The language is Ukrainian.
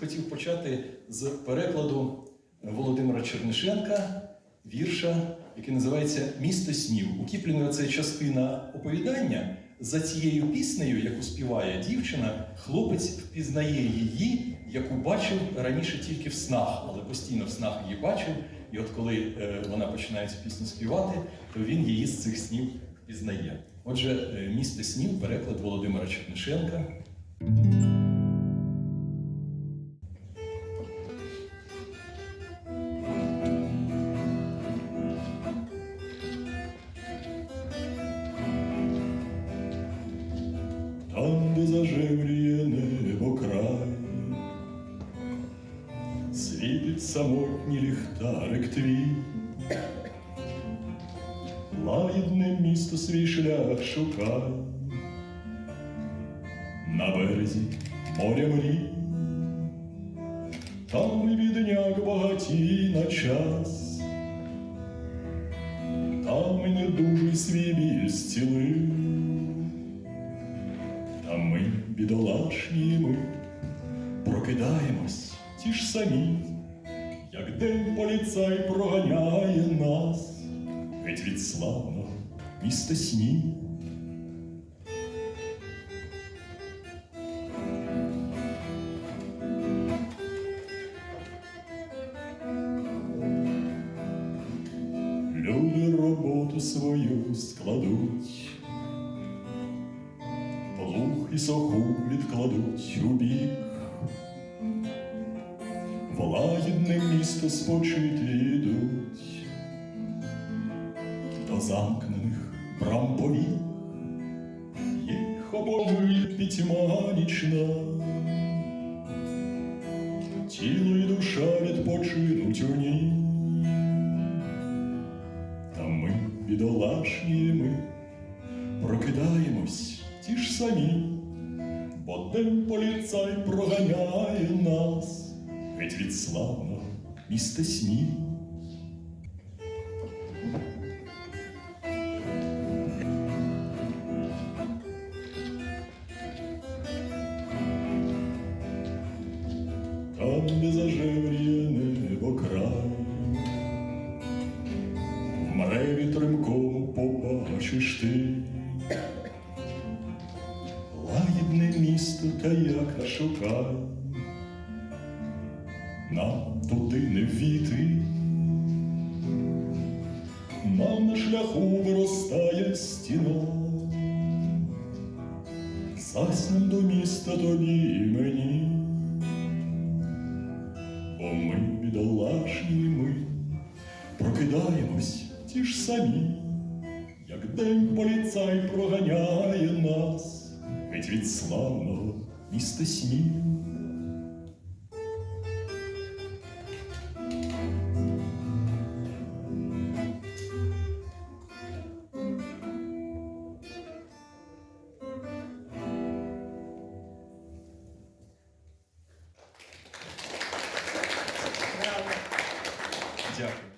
хотів почати з перекладу Володимира Чернишенка вірша, який називається Місто снів. У Кіплінга це частина оповідання. За цією піснею, яку співає дівчина, хлопець впізнає її, яку бачив раніше тільки в снах, але постійно в снах її бачив. І от коли е, вона починає цю пісню співати, то він її з цих снів впізнає. Отже, е, місто снів, переклад Володимира Чернишенка. Світить самотній ліхтарик твій, лагідне місто свій шлях шукай, на березі моря мрій, там і бідняк багатій на час, там і недужий свій біль зцілив. А ми, бідолашні ми, прокидаємось ті ж самі, як день поліцай проганяє нас, геть від славного міста снів. Люди роботу свою складуть. Плуг і соху відкладуть лагідне місто йдуть, до замкнених брам повік, їх обовує пітьма нічна, тіло і душа відпочинуть у ній, та ми, бідолашні ми, прокидаємось ті ж самі, бо день поліцай проганяє нас. Геть від славного міста снів. Там, де зажевріє небо край, в мреві тремкому побачиш ти лагідне місто та яка шукай, нам туди не війти, нам на шляху виростає стіна, заснем до міста тобі і мені, бо ми, бідолашні ми, прокидаємось ті ж самі, як день поліцай проганяє нас геть від славного міста снів. Jeff.